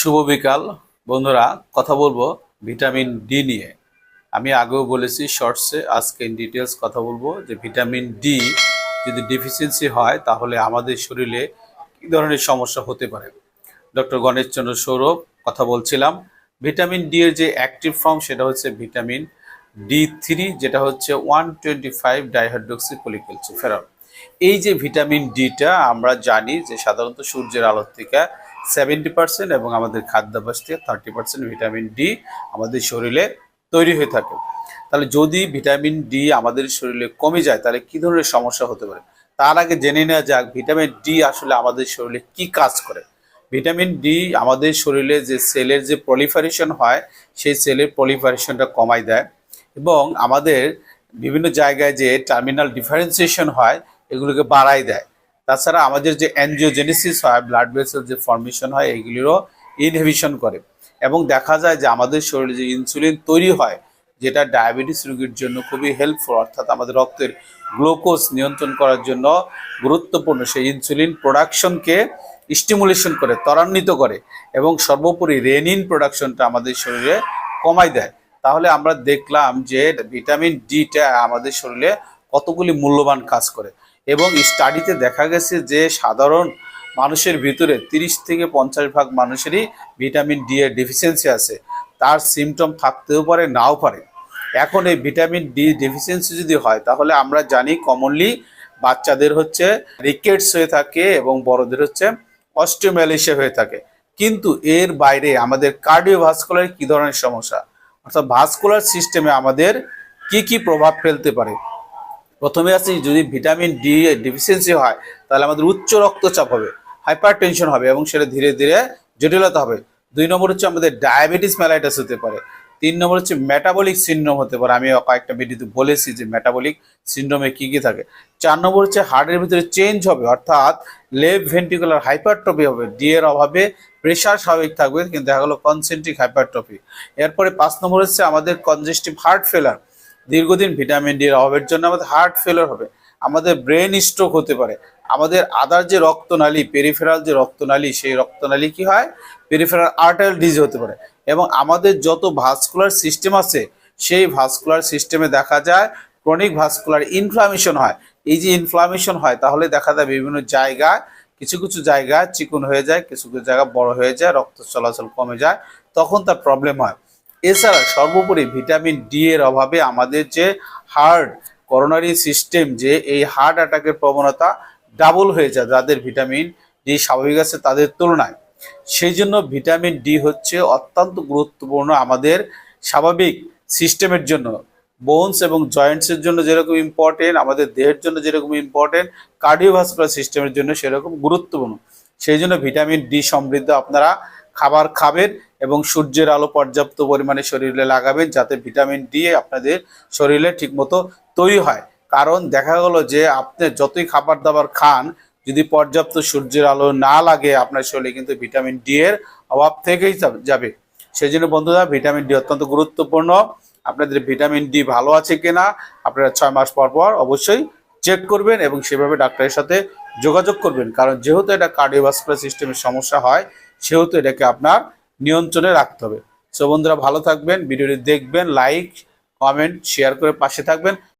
শুভ বিকাল। বন্ধুরা, কথা বলব ভিটামিন ডি নিয়ে। আমি আগেও বলেছি শর্টসে আজকে ইন ডিটেলস কথা বলব যে ভিটামিন ডি যদি ডিফিসিয়েন্সি হয়, তাহলে আমাদের শরীরে কী ধরনের সমস্যা হতে পারে? ডক্টর গণেশচন্দ্র সৌরভ, কথা বলছিলাম। ভিটামিন ডি এর যে অ্যাক্টিভ ফর্ম সেটা হচ্ছে ভিটামিন ডি থ্রি, যেটা হচ্ছে one twenty five dihydroxy ferol এই যে ভিটামিন ডিটা আমরা জানি যে সাধারণত সূর্যের আলোর থেকে সেভেন্টি পার্সেন্ট এবং আমাদের খাদ্যাভ্যাস থেকে থার্টি পার্সেন্ট ভিটামিন ডি আমাদের শরীরে তৈরি হয়ে থাকে। তাহলে যদি ভিটামিন ডি আমাদের শরীরে কমে যায়, তাহলে কি ধরনের সমস্যা হতে পারে? তার আগে জেনে নেওয়া যাক ভিটামিন ডি আসলে আমাদের শরীরে কি কাজ করে? ভিটামিন ডি আমাদের শরীরে যে সেলের যে প্রলিফারেশন হয়, সেই সেলের প্রলিফারেশনটা কমায় দেয় এবং আমাদের বিভিন্ন জায়গায় যে টার্মিনাল ডিফারেন্সিয়েশন হয়, এগুলোকে বাড়াই দেয়। তাছাড়া আমাদের যে অ্যানজিওজেনেসিস হয় ব্লাড ভেসেল যে ফর্মেশন হয়, এগুলিরও ইনহিবিশন করে। এবং দেখা যায় যে আমাদের শরীরে যে ইনসুলিন তৈরি হয়, যেটা ডায়াবেটিস রোগীর জন্য খুবই হেল্পফুল অর্থাৎ আমাদের রক্তের গ্লুকোজ নিয়ন্ত্রণ করার জন্য গুরুত্বপূর্ণ। সেই ইনসুলিন প্রোডাকশনকে স্টিমুলেশন করে, ত্বরান্বিত করে এবং সর্বোপরি রেনিন প্রোডাকশনটা আমাদের শরীরে কমাই দেয়। তাহলে আমরা দেখলাম যে ভিটামিন ডিটা আমাদের শরীরে কতগুলি মূল্যবান কাজ করে। এবং স্টাডিতে দেখা গেছে যে সাধারণ মানুষের ভিতরে তিরিশ থেকে পঞ্চাশ ভাগ মানুষেরই ভিটামিন ডি এর ডেফিসিয়েন্সি আছে। তার সিমটম থাকতেও পারে, নাও পারে। এখন এই ভিটামিন ডি ডেফিসিয়েন্সি যদি হয়, তাহলে আমরা জানি কমনলি বাচ্চাদের হচ্ছে রিকেটস হয়ে থাকে এবং বড়দের হচ্ছে অস্টিওম্যালিশিয়া হয়ে থাকে। কিন্তু এর বাইরে আমাদের কার্ডিওভাস্কুলার কি ধরনের সমস্যা? অর্থাৎ ভাস্কুলার সিস্টেমে আমাদের কি কি প্রভাব ফেলতে পারে? প্রথমে আছে যদি ভিটামিন ডি ডিফিসিয়েন্সি হয়, তাহলে আমাদের উচ্চ রক্তচাপ হবে হাইপার টেনশন হবে এবং সেটা ধীরে ধীরে জটিলতা হবে। দুই নম্বর হচ্ছে আমাদের ডায়াবেটিস ম্যালাইটাস হতে পারে। তিন নম্বর হচ্ছে মেটাবলিক সিন্ড্রোম হতে পারে। আমি কয়েকটা ভিডিওতে বলেছি যে মেটাবলিক সিন্ড্রোমে কি কি থাকে। চার নম্বর হচ্ছে হার্টের ভিতরে চেঞ্জ হবে, অর্থাৎ লেফট ভেন্টিকুলার হাইপারট্রফি হবে ডি এর অভাবে প্রেশার স্বাভাবিক থাকবে, কিন্তু দেখা গেলো কনসেন্ট্রিক হাইপারট্রফি এরপরে পাঁচ নম্বর হচ্ছে আমাদের কনজেস্টিভ হার্ট ফেলার দীর্ঘদিন ভিটামিন ডি এর অভাবের জন্য আমাদের হার্ট ফেলার হবে, আমাদের ব্রেন স্ট্রোক হতে পারে, আমাদের আদার যে রক্তনালী পেরিফেরাল যে রক্তনালী, সেই রক্তনালী কি হয়? পেরিফেরাল আর্টারি ডিজ হতে পারে এবং আমাদের যত ভাস্কুলার সিস্টেম আছে, সেই ভাস্কুলার সিস্টেমে দেখা যায় ক্রনিক ভাস্কুলার ইনফ্লামেশন হয়। এই যে ইনফ্লামেশন হয়, তাহলে দেখা যায় বিভিন্ন জায়গায়, কিছু কিছু জায়গা চিকন হয়ে যায়, কিছু কিছু জায়গা বড় হয়ে যায়, রক্ত চলাচল কমে যায়, তখন তার প্রবলেম হয়। এছাড়া সর্বোপরি ভিটামিন ডি এর অভাবে আমাদের যে হার্ট করোনারি সিস্টেম যে এই হার্ট অ্যাটাকের প্রবণতা ডাবল হয়ে যায় যাদের ভিটামিন ডি স্বাভাবিক আছে তাদের তুলনায়। সেই জন্য ভিটামিন ডি হচ্ছে অত্যন্ত গুরুত্বপূর্ণ আমাদের স্বাভাবিক সিস্টেমের জন্য। বোনস এবং জয়েন্টসের জন্য যেরকম ইম্পর্টেন্ট আমাদের দেহের জন্য যেরকম ইম্পর্টেন্ট কার্ডিওভাস্কুলার সিস্টেমের জন্য সেরকম গুরুত্বপূর্ণ। সেই জন্য ভিটামিন ডি সমৃদ্ধ আপনারা খাবার খাবেন। এবং সূর্যের আলো পর্যাপ্ত পরিমাণে শরীরে লাগাবেন যাতে ভিটামিন ডি আপনাদের শরীরে ঠিকমতো তৈরি হয়। কারণ দেখা গেল যে আপনি যতই খাবার দাবার খান, যদি পর্যাপ্ত সূর্যের আলো না লাগে, আপনার শরীরে কিন্তু ভিটামিন ডি এর অভাব থেকেই যাবে। সেই জন্য বন্ধুরা, ভিটামিন ডি অত্যন্ত গুরুত্বপূর্ণ। আপনাদের ভিটামিন ডি ভালো আছে কিনা, আপনারা ছয় মাস পর পর অবশ্যই চেক করবেন এবং সেভাবে ডাক্তারের সাথে যোগাযোগ করবেন। কারণ যেহেতু এটা কার্ডিওভাস্কুলার সিস্টেমের সমস্যা হয়, সেহেতু এটাকে আপনার নিয়ন্ত্রণে রাখতে হবে। সো বন্ধুরা, ভালো থাকবেন, ভিডিওটি দেখবেন লাইক কমেন্ট শেয়ার করে পাশে থাকবেন।